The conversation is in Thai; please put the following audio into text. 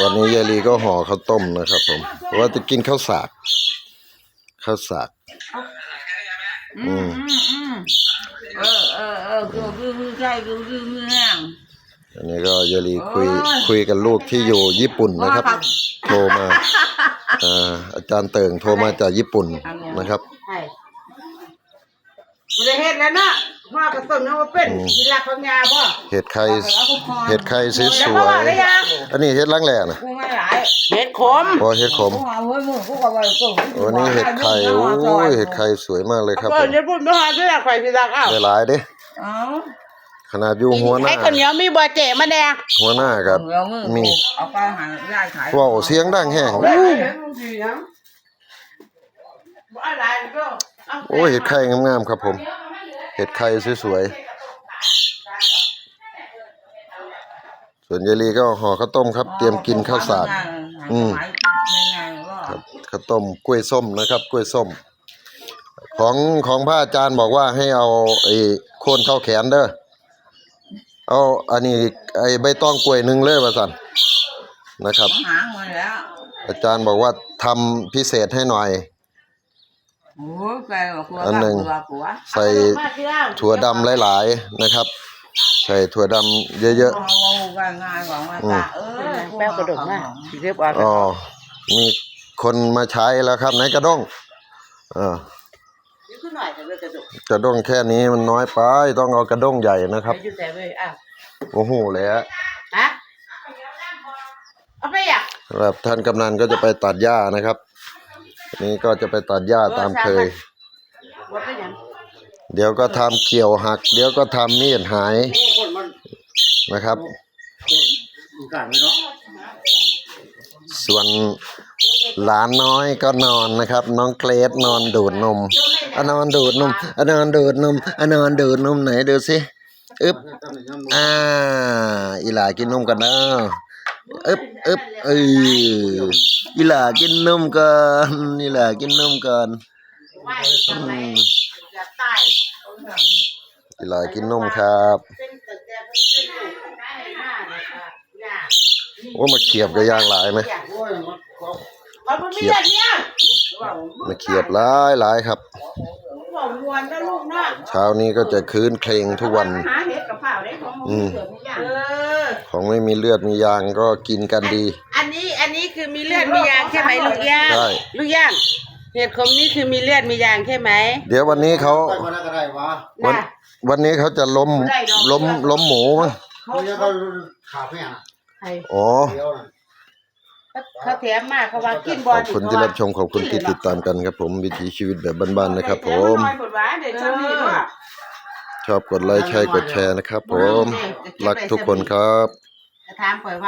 วันนี้ยายลีก็ห่อข้าวต้มนะครับ ผมเพราะว่าจะกินข้าวสากข้าวสากอืมอืมอืมเออเออเออดูดูดูใช่ดูดูดูแห้งอันนี้ก็ยายลีคุยโอ้ยคุยกับลูกที่อยู่ญี่ปุ่นนะครับ โทรมาอ่าอาจารย์เติ่งโทรมาจากญี่ปุ่นนะครับ ใช่ บริเฮ็ดแล้วเนาะพ่อกระต้นเอามาเป็นอืมกีฬาของยาบ่เห็ดไข่เห็ดไข่สแล้ววพ่อยได้ยังๆอันนี้เห็ดล้างแหล่นะกูไม่หลายเฮ็ดขมพอเห็ดขมกูเอาไว้มือกูก็ไว้กูวันนี้เห็ดไข่โอ้ยเห็ดไข่สวยมากเลยครับก็ผมจะพูดไม่หาที่ละใครที่รักอ้าวหลายๆเด้เอาขนาดอยู่หัวหน้าไอ้คนเหนียวมีบ่เจ๋มาแดงหัวหน้ากับเอามือมีเอาไปหาได้ขายว่าวเสียงดังแห้ง บ่อะไรก็เอา โอ้ยเห็ดไข่งามๆครับผม เห็ดไข่สวยๆ ส่วนยายลีก็ห่อข้าวต้มครับ เตรียมกินข้าวสาร อืมครับข้าวต้มกล้วยส้มนะครับ กล้วยส้ม ของของพระอาจารย์บอกว่าให้เอาไอ้โคนเข้าแขนเด้อ เอาอันนี้ไอ้ใบตองกล้วยหนึ่งเลยว่าสันนะครับหางมาแล้วอาจารย์บอกว่าทำพิเศษให้หน่อย โอ้ยแกบอกว่าอันหนึ่ง กลัวกลัวใส่ถั่วดำหลาย ๆนะครับ ใส่ถั่วดำเยอะ เอาง่ายง่ายๆบอกว่าอืมตาเออแป้วกระดกมากสิเรียบร้อยๆอ๋อมีคนมาใช้แล้วครับไหนกระด้งอ่านี่คือหน่อยแต่เลิกกระดกกระด้งแค่นี้มันน้อยไป ต้องเอากระด้งใหญ่นะครับไปอยู่แต่เว้ยอ้าวโอ้โหเลยฮะฮะเอาไปอะ แบบท่านกำนันก็จะไปตัดหญ้านะครับ อันนี้ก็จะไปตัดหญ้าตามเคยว่าเป็นหยังเดี๋ยวก็ทำเกี่ยวหัก เดี๋ยวก็ทำมีดหายคนมันนะครับกันเนาะส่วนหลานน้อยก็นอนนะครับ น้องเกรดนอนดูดนมอะนอนดูดนมอะนอนดูดนมอะนอนดูดนมไหนดูสิอึบอ่าอีหลากินนมกันนะ อึบอึบเอออีหลากินนมก่อนอีหลากินนมก่อนไหวทำไมจะตายอีหลากินนมครับเป็นตึกแต่านะคะยากโอ้มาเขียบกับยางหลายไหมมันไม่มีอะไรเนี่ยมาเขียบหลายหลายครับบอกมวนนะลูกเนาะเช้านี้ก็จะคืนเพลงทุกวันองมึ ของไม่มีเลือดมียางก็กินกันดี อันนี้อันนี้คือมีเลือดมียางใช่ไหมลูกย่างใช่ลูกย่างเห็ดขมนี่คือมีเลือดมียางใช่ไหมเดี๋ยววันนี้เขาได้มาได้ก็ได้วะวันน่ะ วันนี้เขาจะล้มล้มล้มหมูมั้งเขาจะเขาขาเพี้ยนใครอ๋อ เดียวน่ะ เขาแถมมาเขาว่ากินบขอลอบคุณที่รับชมขอบคุณที่ติดตามกันครับผมวิถีชีวิตแบบบ้านๆนะครับ ผมน้อยกว่าเดี๋ยวจะมีว่า ชอบกดไลค์ใช่กดแชร์นะครับผม รักทุกคนครับถามเปิดว่า